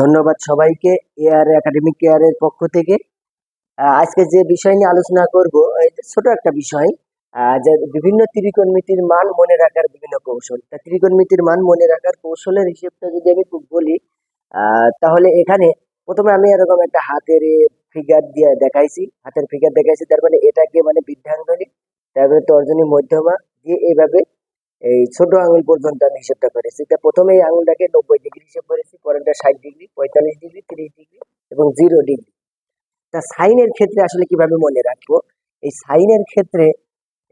ধন্যবাদ সবাইকে AR academic কেয়ারের পক্ষ থেকে। আজকে যে বিষয় নিয়ে আলোচনা করব ছোট একটা বিষয় যে বিভিন্ন ত্রিকোণমিতির মান মনে রাখার বিভিন্ন কৌশল। তা ত্রিকোণমিতির মান মনে রাখার কৌশলের হিসেবটা যদি আমি বলি তাহলে এখানে প্রথমে আমি এরকম একটা হাতের ফিগার দিয়ে দেখাইছি। হাতের ফিগার দেখাইছি, তার মানে এটাকে মানে বৃদ্ধাঙ্গুলি, তারপরে তর্জনী মধ্যমা দিয়ে এইভাবে এই ছোট আঙুল পর্যন্ত আমি হিসেবটা করেছি। তা প্রথমে এই আঙুলটাকে নব্বই ডিগ্রি হিসেব করেছি, পরেরটা ষাট ডিগ্রি, পঁয়তাল্লিশ ডিগ্রি, তিরিশ ডিগ্রি এবং জিরো ডিগ্রি। তা সাইনের ক্ষেত্রে আসলে কীভাবে মনে রাখব? এই সাইনের ক্ষেত্রে,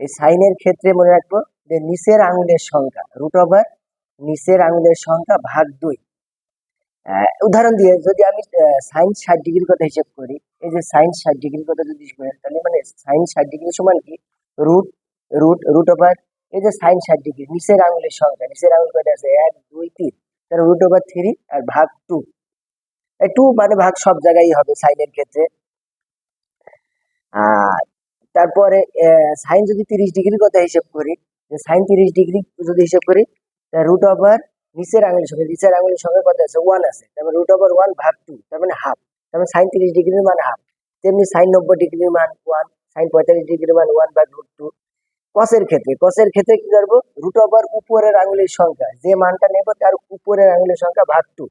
এই সাইনের ক্ষেত্রে মনে রাখব যে নিচের আঙুলের সংখ্যা রুট ওভার নিচের আঙুলের সংখ্যা ভাগ দুই। উদাহরণ দিয়ে যদি আমি সাইন ষাট ডিগ্রির কথা হিসেব করি, এই যে সাইন ষাট ডিগ্রির কথা যদি তাহলে মানে সাইন ষাট ডিগ্রি সমান কি? রুট রুট রুট ওভার এই যে সাইন ষাট ডিগ্রি, নিচের আঙুলের সংখ্যা নিচের আঙুল কয়টা আছে? এক, দুই, তিন। তাহলে রুট ওভার থ্রি আর ভাগ টু টু মানে ভাগ সব জায়গায় হবে সাইনের ক্ষেত্রে। আর তারপরে সাইন যদি তিরিশ ডিগ্রির কথা হিসেব করি সাইন তিরিশ ডিগ্রি যদি হিসেব করি রুট ওভার নিচের আঙুলের সঙ্গে, নিচের আঙুলের সঙ্গে কত আছে? ওয়ান আছে। তারপরে রুট ওভার ওয়ান ভাগ টু তার মানে হাফ তার মানে সাইন তিরিশ ডিগ্রির মান হাফ তেমনি সাইন নব্বই ডিগ্রির মান ওয়ান সাইন পঁয়তাল্লিশ ডিগ্রির মান ওয়ান ভাগ রুট টু কসের ক্ষেত্রে। কসের ক্ষেত্রে কি করব? রুট ওভার উপরের আঙুলের সংখ্যা। যে মানটা নেব তার উপরের আঙুলের সংখ্যা ভাগ টু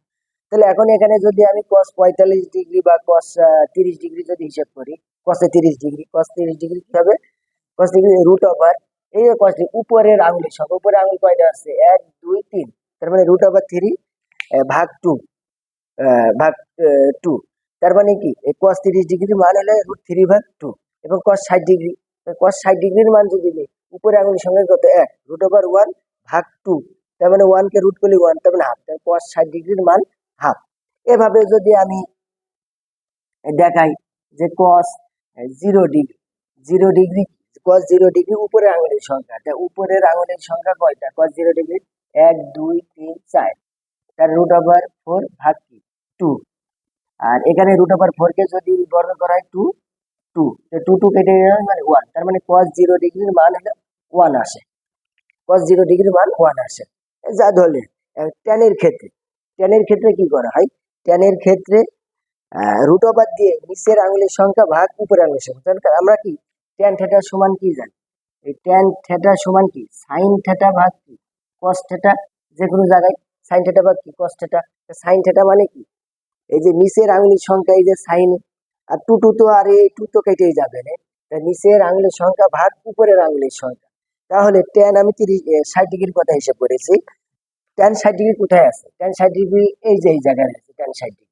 তাহলে এখন এখানে যদি আমি কস পঁয়তাল্লিশ ডিগ্রি বা কস তিরিশ ডিগ্রি যদি হিসাব করি কসে তিরিশ ডিগ্রি কস তিরিশ ডিগ্রি কি হবে? কস ডিগ্রি রুট ওভার এই যে কস উপরের আঙুলের সংখ্যা, উপরের আঙুল কয়টা আছে? এক, দুই, তিন। তার মানে রুট ওভার থ্রি ভাগ টু ভাগ টু তার মানে কি? এই কস তিরিশ ডিগ্রি মান হলে রুট থ্রি ভাগ টু এবং কস ষাট ডিগ্রি। কস ষাট ডিগ্রির মান যদি নিই, উপরে আঙুলের সঙ্গে কত এক রুট ওভার ওয়ান ভাগ টু তার মানে ওয়ানকে রুট করলে ওয়ান তার মানে হাফ কস ষাট ডিগ্রির মান হাফ এভাবে যদি আমি দেখাই যে cos zero degree zero degree cos zero degree উপরের আঙুলের সংখ্যা, তা উপরের আঙুলের সংখ্যা কয়টা? কস জিরো ডিগ্রি এক, দুই, তিন, চার, তার রুট ওভার ফোর ভাগ কি? টু আর এখানে রুট ওভার ফোর কে যদি বর্গ করা হয় টু টু টু টু কেটে মানে ওয়ান তার মানে কস জিরো ডিগ্রির মান হলো ওয়ান আসে। কস জিরো ডিগ্রির মান ওয়ান আসে। যা ধরলে টেনের ক্ষেত্রে টেনের ক্ষেত্রে কি করা হয়? টেনের ক্ষেত্রে রুট ওভার দিয়ে নিচের আঙুলের সংখ্যা ভাগ উপরের আঙুলের সংখ্যা। আমরা কি? টেন থেটা সমান কি জানি? এই টেন থেটা সমান কি? সাইন থেটা ভাগ কি? কস থেটা যে কোনো জায়গায় সাইন থেটা ভাগ কি? কস থেটা সাইন থেটা মানে কি? এই যে নিচের আঙুলের সংখ্যা, এই যে সাইন আর টু টু তো আর এই টু তো কেটেই যাবে না নিচের আঙুলের সংখ্যা ভাগ, উপরের আঙুলের সংখ্যা। তাহলে টেন আমি তিরিশ ষাট ডিগ্রির কথা হিসেব করেছি টেন ষাট ডিগ্রি কোথায় আছে? টেন ষাট ডিগ্রি এই যে, এই জায়গায় আছে টেন ষাট ডিগ্রি।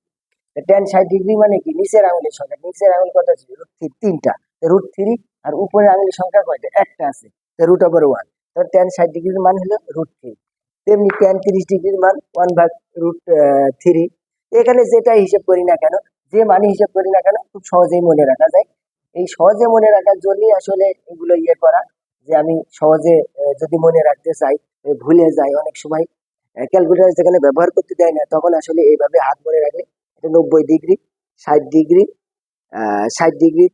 টেন ষাট ডিগ্রি মানে কি? নিচের আঙুলের সংখ্যা। নিচের আঙুল কত আছে? রুট থ্রি তিনটা। রুট থ্রি আর উপরের আঙুলের সংখ্যা কয়টা? একটা আছে। রুট ওভার ওয়ান তো টেন ষাট ডিগ্রির মান হলো রুট থ্রি তেমনি টেন তিরিশ ডিগ্রির মান ওয়ান ভাগ রুট থ্রি এখানে যেটা হিসেব করি না কেন যে মানে হিসেব করি না কেন, খুব সহজেই মনে রাখা যায়। এই সহজে মনে রাখার জন্যই আসলে এগুলো ইয়ে করা, যে আমি সহজে যদি মনে রাখতে চাই ভুলে যাই। অনেক সময় ক্যালকুলেটার যেখানে ব্যবহার করতে দেয় না, তখন আসলে এইভাবে হাত মনে রাখলে এটা নব্বই ডিগ্রি, ষাট ডিগ্রি ষাট ডিগ্রি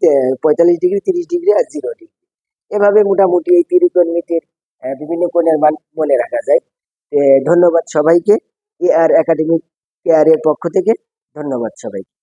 পঁয়তাল্লিশ ডিগ্রি, তিরিশ ডিগ্রি আর জিরো ডিগ্রি। এভাবে মোটামুটি এই ত্রিকোণমিতির বিভিন্ন কোণের মান মনে রাখা যায়। ধন্যবাদ সবাইকে, এ আর একাডেমিক কেয়ারের পক্ষ থেকে, ধন্যবাদ সবাইকে।